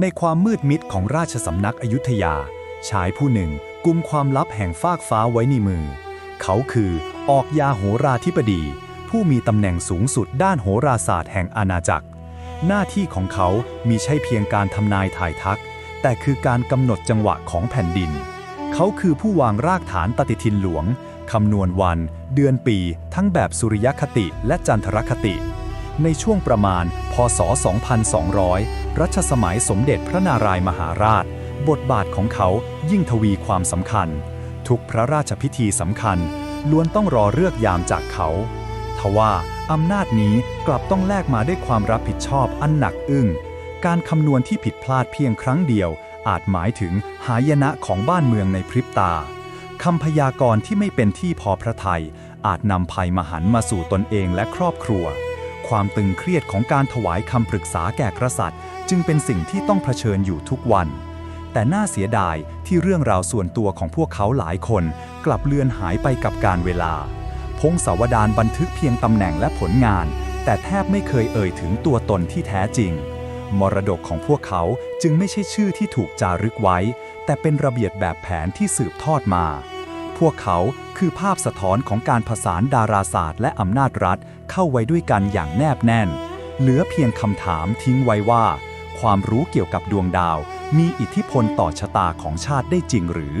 ในความมืดมิดของราชสำนักอยุธยา ชายผู้หนึ่งกุมความลับแห่งฟากฟ้าไว้ในมือ เขาคือออกยาโหราธิบดี ผู้มีตำแหน่งสูงสุดด้านโหราศาสตร์แห่งอาณาจักร หน้าที่ของเขามีใช่เพียงการทำนายถ่ายทัก แต่คือการกำหนดจังหวะของแผ่นดิน เขาคือผู้วางรากฐานปฏิทินหลวงคำนวณวัน เดือนปี ทั้งแบบสุริยคติและจันทรคติ ในช่วงประมาณ พศ 2200 รัชสมัยสมเด็จพระนารายมหาราช บทบาทของเขายิ่งทวีความสำคัญ ทุกพระราชพิธีสำคัญ ล้วนต้องรอเลือกยามจากเขาทว่าอำนาจนี้กลับต้องแลกมาด้วยความรับผิดชอบอันหนักอึ้ง การคำนวณที่ผิดพลาดเพียงครั้งเดียว อาจหมายถึงหายนะของบ้านเมืองในพริบตาคำพยากรณ์ที่ไม่เป็นที่พอพระทัยอาจนำภัยมหันต์มาสู่ตนเองและครอบครัว ความตึงเครียดของการถวายคำปรึกษาแก่กษัตริย์ จึงเป็นสิ่งที่ต้องเผชิญอยู่ทุกวัน แต่น่าเสียดายที่เรื่องราวส่วนตัวของพวกเขาหลายคน กลับเลือนหายไปกับการเวลา พงศาวดารบันทึกเพียงตำแหน่งและผลงาน แต่แทบไม่เคยเอ่ยถึงตัวตนที่แท้จริง มรดกของพวกเขาจึงไม่ใช่ชื่อที่ถูกจารึกไว้ แต่เป็นระเบียบแบบแผนที่สืบทอดมา วกเขาคือภาพสะท้อนของการผสานดาราศาสตร์และอำนาจรัฐเข้าไว้ด้วยกันอย่างแนบแน่น เหลือเพียงคำถามทิ้งไว้ว่า ความรู้เกี่ยวกับดวงดาว มีอิทธิพลต่อชะตาของชาติได้จริงหรือ